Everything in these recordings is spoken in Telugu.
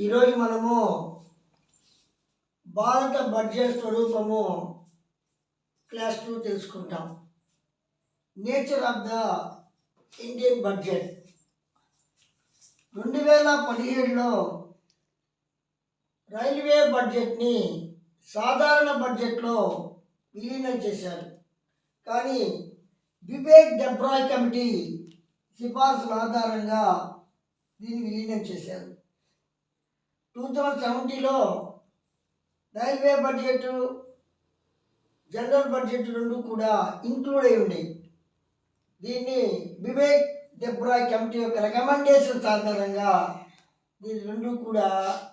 ఈరోజు మనము భారత బడ్జెట్ స్వరూపము క్లాస్ టూ తెలుసుకుంటాం. Nature of the Indian budget. రెండు వేల పదిహేడులో రైల్వే బడ్జెట్ని సాధారణ బడ్జెట్లో విలీనం చేశారు. కానీ వివేక్ డెబ్రాయ్ కమిటీ సిఫార్సుల ఆధారంగా దీన్ని విలీనం చేశారు. టూ థౌజండ్ సెవెంటీలో రైల్వే బడ్జెట్ జనరల్ బడ్జెట్ రెండు కూడా ఇంక్లూడ్ అయి ఉండేవి దీన్ని వివేక్ డెబ్రాయ్ కమిటీ యొక్క రికమెండేషన్స్ ఆధారంగా దీని రెండు కూడా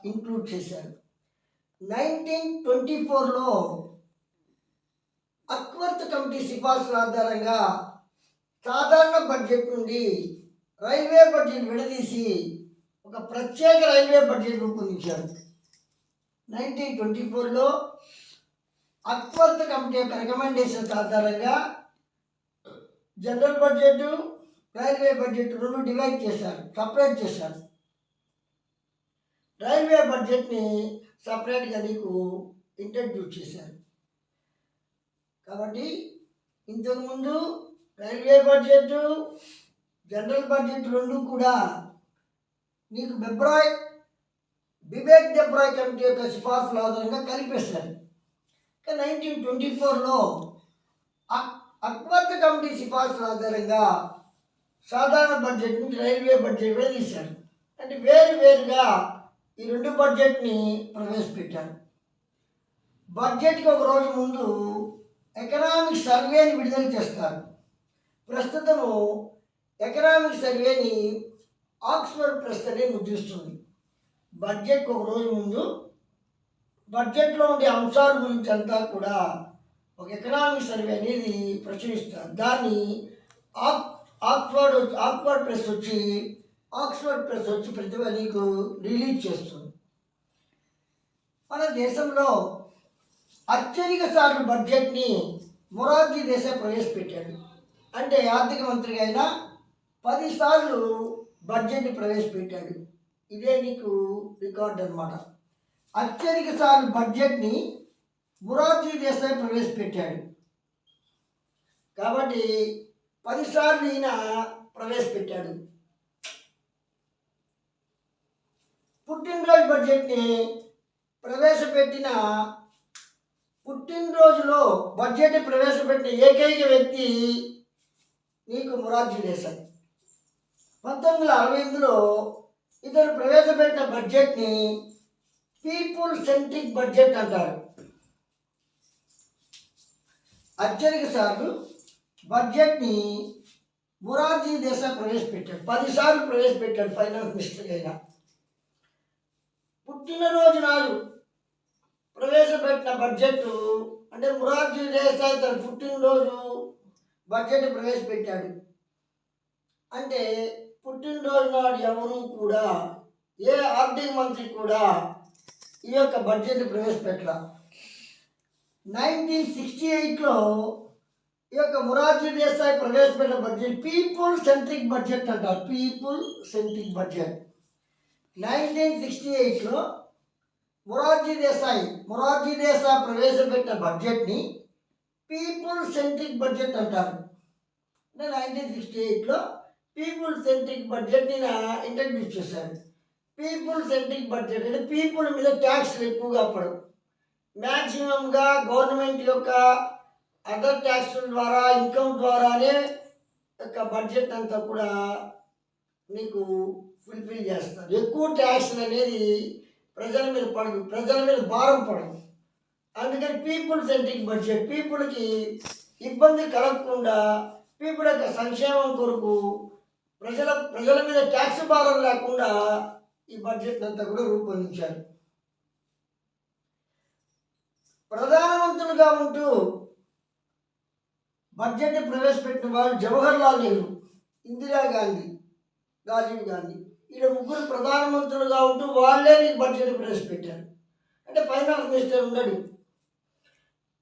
ఇంక్లూడ్ చేశారు. నైన్టీన్ ట్వంటీ ఫోర్లో అక్వర్త్ కమిటీ సిఫార్సుల ఆధారంగా సాధారణ బడ్జెట్ నుండి రైల్వే బడ్జెట్ విడదీసి ఒక ప్రత్యేక రైల్వే బడ్జెట్ రూపొందించారు. నైన్టీన్ ట్వంటీ ఫోర్లో అక్వర్త్ కమిటీ యొక్క రికమెండేషన్స్ ఆధారంగా జనరల్ బడ్జెట్ రైల్వే బడ్జెట్ రెండు డివైడ్ చేశారు సపరేట్ చేశారు. రైల్వే బడ్జెట్ని సపరేట్గా నీకు ఇంట్రడ్యూస్ చేశారు. కాబట్టి ఇంతకుముందు రైల్వే బడ్జెట్ జనరల్ బడ్జెట్ రెండు కూడా నీకు బెబ్రాయ్ బిబేక్ దెబ్రాయ్ కమిటీ యొక్క సిఫార్సుల ఆధారంగా కలిపేశారు కానీ నైన్టీన్ ట్వంటీ ఫోర్లో అక్వర్త్ కమిటీ సిఫార్సుల ఆధారంగా సాధారణ బడ్జెట్ నుంచి రైల్వే బడ్జెట్ విడదీశారు అంటే వేరు వేరుగా ఈ రెండు బడ్జెట్ని ప్రవేశపెట్టారు. బడ్జెట్కి ఒక రోజు ముందు ఎకనామిక్ సర్వేని విడుదల చేస్తారు. ప్రస్తుతము ఎకనామిక్ సర్వేని ఆక్స్ఫర్డ్ ప్రెస్ అనేది ముద్రిస్తుంది. బడ్జెట్కి ఒక రోజు ముందు బడ్జెట్లో ఉండే అంశాల గురించి అంతా కూడా ఒక ఎకనామిక్ సర్వే అనేది ప్రచురిస్తారు. దాన్ని ఆక్ ఆక్స్ఫర్డ్ వచ్చి- ఆక్స్ఫర్డ్ ప్రెస్ వచ్చి ఆక్స్ఫర్డ్ ప్రెస్ వచ్చి ప్రతి నీకు రిలీజ్ చేస్తుంది. మన దేశంలో అత్యధిక సార్లు బడ్జెట్ని మొరార్జీ దేశాయ్ ప్రవేశపెట్టాడు. అంటే ఆర్థిక మంత్రిగా అయినా పదిసార్లు బడ్జెట్ని ప్రవేశపెట్టాడు. ఇదే నీకు రికార్డ్ అనమాట అత్యధిక సార్లు బడ్జెట్ని మురార్జీ దేశాయ్ ప్రవేశపెట్టాడు. కాబట్టి పదిసార్లు ఈయన ప్రవేశపెట్టాడు. పుట్టినరోజు బడ్జెట్ని ప్రవేశపెట్టిన పుట్టినరోజులో బడ్జెట్ ప్రవేశపెట్టిన ఏకైక వ్యక్తి నీకు మురార్జీ దేశాయ్. పంతొమ్మిది వందల అరవై ఎనిమిదిలో ఇతను ప్రవేశపెట్టిన బడ్జెట్ని పీపుల్ సెంట్రిక్ బడ్జెట్ అంటారు. అత్యధిక సార్లు బడ్జెట్ని మొరార్జీ దేశం ప్రవేశపెట్టాడు. పదిసార్లు ప్రవేశపెట్టాడు ఫైనాన్స్ మినిస్టర్ అయినా. పుట్టినరోజు నాడు ప్రవేశపెట్టిన బడ్జెట్ అంటే మొరార్జీ దేశాయ్ తన పుట్టినరోజు బడ్జెట్ ప్రవేశపెట్టాడు. అంటే పుట్టినరోజు నాడు ఎవరు కూడా ఏ ఆర్థిక మంత్రి కూడా ఈ యొక్క బడ్జెట్ ప్రవేశపెట్టల. నైన్టీన్ సిక్స్టీ ఎయిట్లో ఈ యొక్క మొరార్జీ దేశాయ్ ప్రవేశపెట్టిన బడ్జెట్ పీపుల్ సెంట్రిక్ బడ్జెట్ అంటారు. People centric budget. Nineteen sixty ఎయిట్లో మొరార్జీ దేశాయ్ మొరార్జీ దేశాయ్ ప్రవేశపెట్టిన బడ్జెట్ని పీపుల్ సెంట్రిక్ బడ్జెట్ అంటారు. అంటే నైన్టీన్ సిక్స్టీ ఎయిట్లో పీపుల్ సెంట్రిక్ బడ్జెట్ని ఇంట్రడ్యూస్ చేశారు. పీపుల్ సెంట్రిక్ బడ్జెట్ అంటే పీపుల్ మీద ట్యాక్స్లు ఎక్కువగా పడవు. మ్యాక్సిమంగా గవర్నమెంట్ యొక్క అదర్ ట్యాక్స్ల ద్వారా ఇన్కమ్ ద్వారానే యొక్క బడ్జెట్ అంతా కూడా నీకు ఫుల్ఫిల్ చేస్తారు. ఎక్కువ ట్యాక్స్లు అనేది ప్రజల మీద పడదు ప్రజల మీద భారం పడదు అందుకని పీపుల్ సెంట్రిక్ బడ్జెట్ పీపుల్కి ఇబ్బంది కలగకుండా పీపుల్ యొక్క సంక్షేమం కొరకు ప్రజల ప్రజల మీద ట్యాక్స్ భారం లేకుండా ఈ బడ్జెట్ అంతా కూడా రూపొందించారు. ప్రధానమంత్రులుగా ఉంటూ బడ్జెట్ని ప్రవేశపెట్టిన వాళ్ళు జవహర్ లాల్ నెహ్రూ ఇందిరాగాంధీ రాజీవ్ గాంధీ. ఈడ ముగ్గురు ప్రధానమంత్రులుగా ఉంటూ వాళ్ళే నీకు బడ్జెట్ ప్రవేశపెట్టారు. అంటే ఫైనాన్స్ మినిస్టర్ ఉన్నాడు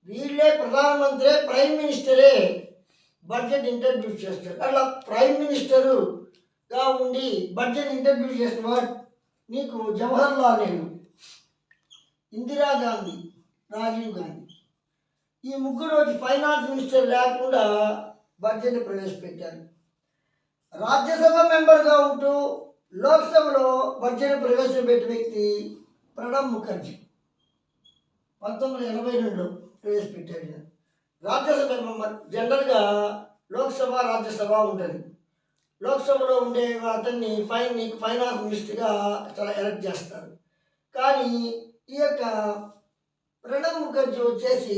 వీళ్ళే ప్రధానమంత్రి ప్రైమ్ మినిస్టరే. బడ్జెట్ ఇంట్రడ్యూస్ చేస్తారు. అట్లా ప్రైమ్ మినిస్టరుగా ఉండి బడ్జెట్ ఇంట్రడ్యూస్ చేసిన వాడు నీకు జవహర్లాల్ నెహ్రూ ఇందిరాగాంధీ రాజీవ్ గాంధీ. ఈ ముగ్గురు వచ్చి ఫైనాన్స్ మినిస్టర్ లేకుండా బడ్జెట్ ప్రవేశపెట్టారు. రాజ్యసభ మెంబర్గా ఉంటూ లోక్సభలో బడ్జెట్ ప్రవేశపెట్టిన వ్యక్తి ప్రణబ్ ముఖర్జీ. పంతొమ్మిది వందల ఎనభై రెండులో ప్రవేశపెట్టాడు రాజ్యసభ మెంబర్ జనరల్గా లోక్సభ రాజ్యసభ ఉంటుంది. లోక్సభలో ఉండే అతన్ని ఫైన్ ఫైనాన్స్ మినిస్టర్గా చాలా ఎలక్ట్ చేస్తారు. కానీ ఈ యొక్క ప్రణబ్ ముఖర్జీ వచ్చేసి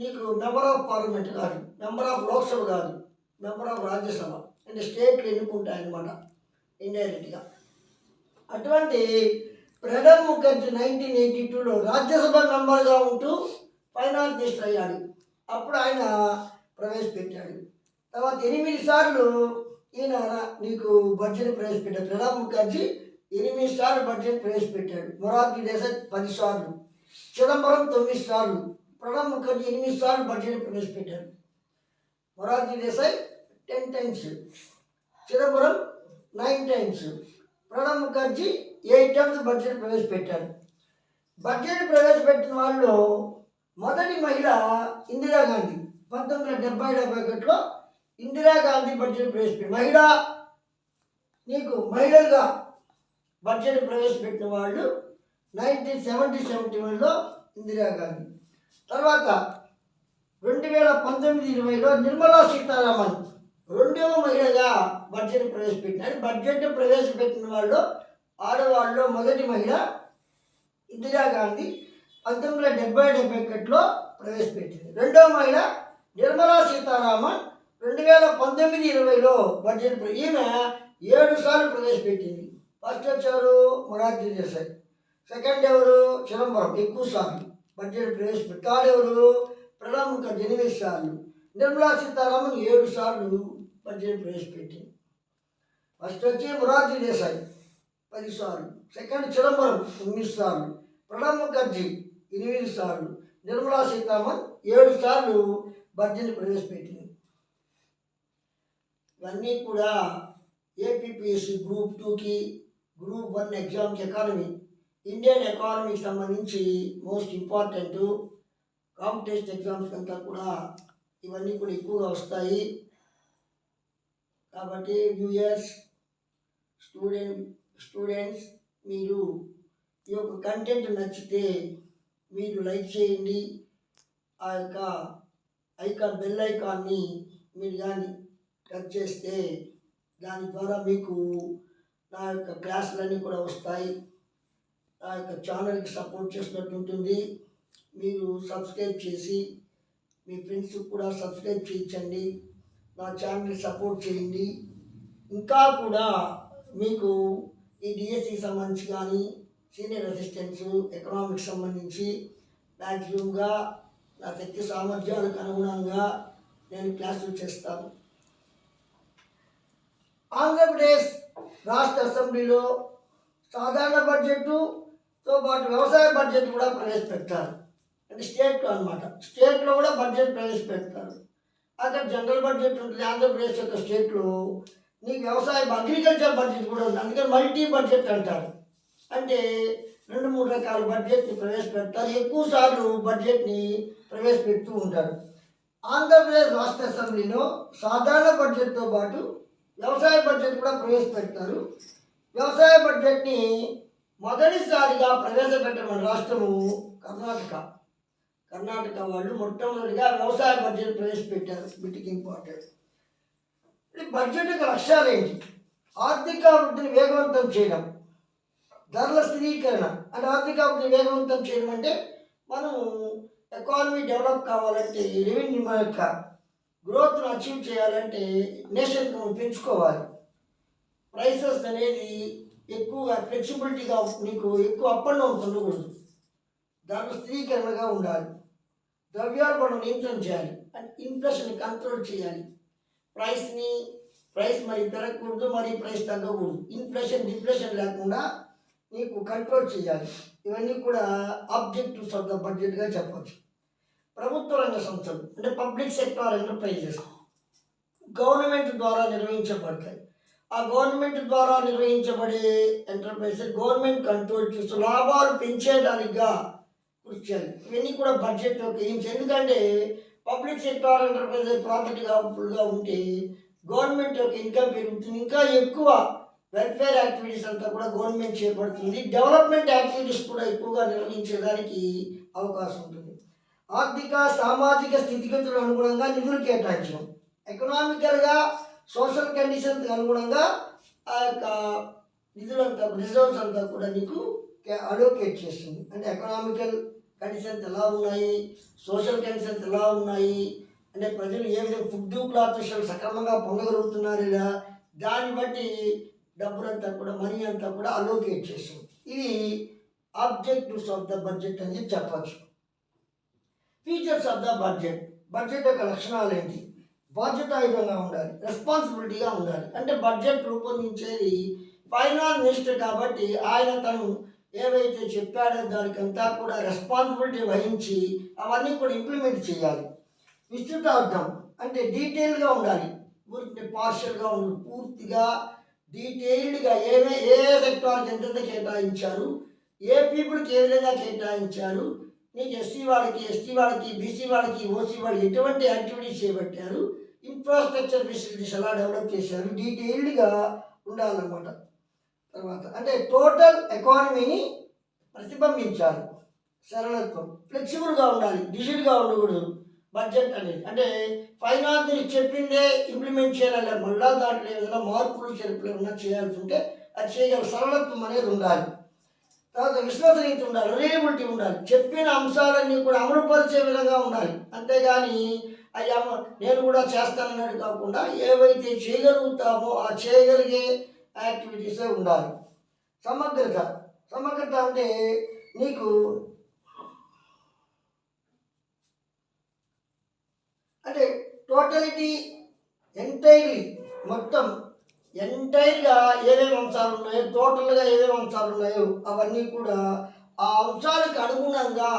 నీకు మెంబర్ ఆఫ్ పార్లమెంట్ కాదు మెంబర్ ఆఫ్ లోక్సభ కాదు మెంబర్ ఆఫ్ రాజ్యసభ అంటే స్టేట్లు ఎన్నుకుంటాయన్నమాట ఇండైరెక్ట్గా అటువంటి ప్రణబ్ ముఖర్జీ నైన్టీన్ ఎయిటీ టూలో రాజ్యసభ మెంబర్గా ఉంటూ ఫైనాన్స్ మినిస్టర్ అయ్యాడు. అప్పుడు ఆయన ప్రవేశపెట్టాడు. తర్వాత ఎనిమిది సార్లు ఈయన నీకు బడ్జెట్ ప్రవేశపెట్టాడు. ప్రణబ్ ముఖర్జీ ఎనిమిది సార్లు బడ్జెట్ ప్రవేశపెట్టాడు. మొరార్జీ దేశాయ్ పది సార్లు. చిదంబరం తొమ్మిది సార్లు. ప్రణబ్ ముఖర్జీ ఎనిమిది సార్లు budget ప్రవేశపెట్టాడు. Morarji Desai ten times. Chidambaram nine times. Pranab Mukherjee eight times budget ప్రవేశపెట్టాడు. Budget ప్రవేశపెట్టిన వాళ్ళు మొదటి మహిళ ఇందిరాగాంధీ పంతొమ్మిది వందల డెబ్బై డెబ్బై ఒకటిలో ఇందిరాగాంధీ బడ్జెట్ ప్రవేశపెట్టి మహిళ నీకు మహిళలుగా బడ్జెట్ ప్రవేశపెట్టిన వాళ్ళు నైన్టీన్ సెవెంటీ సెవెంటీ వన్లో ఇందిరాగాంధీ తర్వాత రెండు వేల పంతొమ్మిది ఇరవైలో నిర్మలా సీతారామన్ రెండవ మహిళగా బడ్జెట్ ప్రవేశపెట్టినారు బడ్జెట్ ప్రవేశపెట్టిన వాళ్ళు ఆడవాళ్ళలో మొదటి మహిళ ఇందిరాగాంధీ పంతొమ్మిది వందల డెబ్బై డెబ్బై ఒకటిలో ప్రవేశపెట్టింది. రెండవ మహిళ నిర్మలా సీతారామన్ రెండు వేల పంతొమ్మిది ఇరవైలో బడ్జెట్ ఈమె ఏడు సార్లు ప్రవేశపెట్టింది. ఫస్ట్ వచ్చారు మొరార్జీ దేశాయ్ సెకండ్ ఎవరు? చిదంబరం. ఎక్కువ సార్లు బడ్జెట్ ప్రవేశపెట్టి థర్డ్ ఎవరు? ప్రణబ్ ముఖర్జీ. ఎనిమిది సార్లు. నిర్మలా సీతారామన్ ఏడు సార్లు బడ్జెట్ ప్రవేశపెట్టింది. ఫస్ట్ వచ్చి మొరార్జీ దేశాయ్ పది సార్లు. సెకండ్ చిదంబరం తొమ్మిది సార్లు. ప్రణబ్ ముఖర్జీ ఎనిమిది సార్లు. నిర్మలా సీతారామన్ ఏడు సార్లు బడ్జెట్ ప్రవేశపెట్టింది. ఇవన్నీ కూడా ఏపీపీఎస్సీ గ్రూప్ టూకి group one exams economy Indian ఎకానమీకి సంబంధించి మోస్ట్ ఇంపార్టెంట్ కాంపిటేషన్ ఎగ్జామ్స్ అంతా కూడా ఇవన్నీ కూడా ఎక్కువగా వస్తాయి. కాబట్టి వ్యూయర్స్ స్టూడెంట్ స్టూడెంట్స్ మీరు ఈ యొక్క కంటెంట్ నచ్చితే మీరు లైక్ చేయండి. ఆ యొక్క ఐకాన్ బెల్ ఐకాన్ని మీరు కానీ టచ్ చేస్తే దాని ద్వారా మీకు నా యొక్క క్లాసులన్నీ కూడా వస్తాయి. నా యొక్క ఛానల్కి సపోర్ట్ చేసినట్టు ఉంటుంది. మీరు సబ్స్క్రైబ్ చేసి మీ ఫ్రెండ్స్ కూడా సబ్స్క్రైబ్ చేయించండి. నా ఛానల్ని సపోర్ట్ చేయండి. ఇంకా కూడా మీకు ఈ డిఎస్సి సంబంధించి కానీ సీనియర్ అసిస్టెంట్స్ ఎకనామిక్స్ సంబంధించి మ్యాక్సిమంగా నా శక్తి సామర్థ్యాలకు అనుగుణంగా నేను క్లాసులు చేస్తాను. ఆంధ్రప్రదేశ్ రాష్ట్ర అసెంబ్లీలో సాధారణ బడ్జెట్తో పాటు వ్యవసాయ బడ్జెట్ కూడా ప్రవేశపెడతారు అంటే స్టేట్లో అనమాట స్టేట్లో కూడా బడ్జెట్ ప్రవేశపెడతారు. అక్కడ జనరల్ బడ్జెట్ ఉంటుంది. ఆంధ్రప్రదేశ్ యొక్క స్టేట్లో నీకు వ్యవసాయ అగ్రికల్చర్ బడ్జెట్ కూడా ఉంది. అందుకని మల్టీ బడ్జెట్ అంటారు. అంటే రెండు మూడు రకాల బడ్జెట్ని ప్రవేశపెడతారు. ఎక్కువ సార్లు బడ్జెట్ని ప్రవేశపెడుతూ ఉంటారు. ఆంధ్రప్రదేశ్ రాష్ట్ర అసెంబ్లీలో సాధారణ బడ్జెట్తో పాటు వ్యవసాయ బడ్జెట్ కూడా ప్రవేశపెడతారు. వ్యవసాయ బడ్జెట్ని మొదటిసారిగా ప్రవేశపెట్టిన రాష్ట్రము కర్ణాటక. కర్ణాటక వాళ్ళు మొట్టమొదటిగా వ్యవసాయ బడ్జెట్ ప్రవేశపెట్టారు. వీటికి ఇంపార్టెంట్. ఈ బడ్జెట్ యొక్క లక్ష్యాలు ఏంటి? ఆర్థిక అభివృద్ధిని వేగవంతం చేయడం. ధరల స్థిరీకరణ అంటే ఆర్థిక అభివృద్ధిని వేగవంతం చేయడం అంటే మనం ఎకానమీ డెవలప్ కావాలంటే రెవెన్యూ మన యొక్క గ్రోత్ను అచీవ్ చేయాలంటే నేషన్ పెంచుకోవాలి. ప్రైసెస్ అనేది ఎక్కువగా ఫ్లెక్సిబిలిటీగా నీకు ఎక్కువ అప్ అండ్ డౌన్ ఉండకూడదు. దాంట్లో స్థిరీకరణగా ఉండాలి. ద్రవ్యోల్బణం నియంత్రణ చేయాలి. అంటే ఇన్ఫ్లేషన్ కంట్రోల్ చేయాలి. ప్రైస్ని ప్రైస్ మరి పెరగకూడదు మరి ప్రైస్ తగ్గకూడదు. ఇన్ఫ్లేషన్ డిఫ్లేషన్ లేకుండా నీకు కంట్రోల్ చేయాలి. ఇవన్నీ కూడా ఆబ్జెక్టివ్స్ ఆఫ్ ద బడ్జెట్గా చెప్పవచ్చు ప్రభుత్వ రంగ సంస్థలు అంటే పబ్లిక్ సెక్టార్ ఎంటర్ప్రైజెస్ గవర్నమెంట్ ద్వారా నిర్వహించబడతాయి. ఆ గవర్నమెంట్ ద్వారా నిర్వహించబడే ఎంటర్ప్రైజెస్ గవర్నమెంట్ కంట్రోల్ చేస్తూ లాభాలు పెంచేదానిగా కృషి చేయాలి. ఇవన్నీ కూడా బడ్జెట్ యొక్క ఎయిమ్స్ ఎందుకంటే పబ్లిక్ సెక్టార్ ఎంటర్ప్రైజెస్ ప్రాఫిట్గా ఫుల్గా ఉంటే గవర్నమెంట్ యొక్క ఇన్కమ్ పెరుగుతుంది. ఇంకా ఎక్కువ వెల్ఫేర్ యాక్టివిటీస్ అంతా కూడా గవర్నమెంట్ చేపడుతుంది. డెవలప్మెంట్ యాక్టివిటీస్ కూడా ఎక్కువగా నిర్వహించేదానికి అవకాశం ఉంటుంది. ఆర్థిక సామాజిక స్థితిగతులకు అనుగుణంగా నిధులు కేటాయించడం. ఎకనామికల్గా సోషల్ కండిషన్స్ అనుగుణంగా ఆ యొక్క నిధులంతా రిజర్వ్స్ అంతా కూడా నీకు అలోకేట్ చేస్తుంది. అంటే ఎకనామికల్ కండిషన్స్ ఎలా ఉన్నాయి? సోషల్ కండిషన్స్ ఎలా ఉన్నాయి? అంటే ప్రజలు ఏ విధంగా ఫుడ్ క్లాత్ విషయాలు సక్రమంగా పొందగలుగుతున్నారు లేదా? దాన్ని బట్టి డబ్బులంతా కూడా మనీ అంతా కూడా అలోకేట్ చేస్తుంది. ఇవి ఆబ్జెక్టివ్స్ ఆఫ్ ద బడ్జెట్ అని చెప్పచ్చు. Features of the budget budget యొక్క లక్షణాలు ఏంటి? బాధ్యతాయుతంగా ఉండాలి రెస్పాన్సిబిలిటీగా ఉండాలి. అంటే బడ్జెట్ రూపొందించేది ఫైనాన్స్ మినిస్టర్ కాబట్టి ఆయన తను ఏవైతే చెప్పాడో దానికంతా కూడా రెస్పాన్సిబిలిటీ వహించి అవన్నీ కూడా ఇంప్లిమెంట్ చేయాలి. విస్తృత అర్థం. అంటే డీటెయిల్గా ఉండాలి. పూర్తి పార్షియల్గా ఉండాలి. పూర్తిగా డీటెయిల్డ్గా ఏమే ఏ సెక్టార్కి ఎంతెంత కేటాయించారు ఏ పీపుల్కి ఏ విధంగా కేటాయించారు నీకు ఎస్సీ వాళ్ళకి ఎస్టీ వాళ్ళకి బీసీ వాళ్ళకి ఓసీ వాళ్ళకి ఎటువంటి యాక్టివిటీస్ చేపట్టారు ఇన్ఫ్రాస్ట్రక్చర్ ఫెసిలిటీస్ ఎలా డెవలప్ చేశారు డీటెయిల్డ్గా ఉండాలన్నమాట. తర్వాత అంటే టోటల్ ఎకానమీని ప్రతిబింబించాలి. సరళత్వం ఫ్లెక్సిబుల్గా ఉండాలి డిజిట్గా ఉండకూడదు బడ్జెట్ అనేది. అంటే ఫైనాన్స్ మీరు చెప్పిందే ఇంప్లిమెంట్ చేయాలి మళ్ళా దాంట్లో ఏదైనా మార్పులు చేర్పులు ఏమైనా చేయాల్సి ఉంటే అది చేయగల సరళత్వం అనేది ఉండాలి. తర్వాత విశ్వసనీయత ఉండాలి రియబిలిటీ ఉండాలి. చెప్పిన అంశాలన్నీ కూడా అమలుపరిచే విధంగా ఉండాలి. అంతేగాని అయ్యా నేను కూడా చేస్తానన్నట్టు కాకుండా ఏవైతే చేయగలుగుతామో ఆ చేయగలిగే యాక్టివిటీసే ఉండాలి. సమగ్రత. సమగ్రత అంటే నీకు అంటే టోటలిటీ ఎంటైర్లీ మొత్తం ఎంటైర్గా ఏమేమి అంశాలు ఉన్నాయో టోటల్గా ఏమేమి అంశాలు ఉన్నాయో అవన్నీ కూడా ఆ అంశాలకు అనుగుణంగా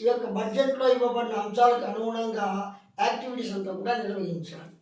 ఈ యొక్క బడ్జెట్లో ఇవ్వబడిన అంశాలకు అనుగుణంగా యాక్టివిటీస్ అంతా కూడా నిర్వహించాలి.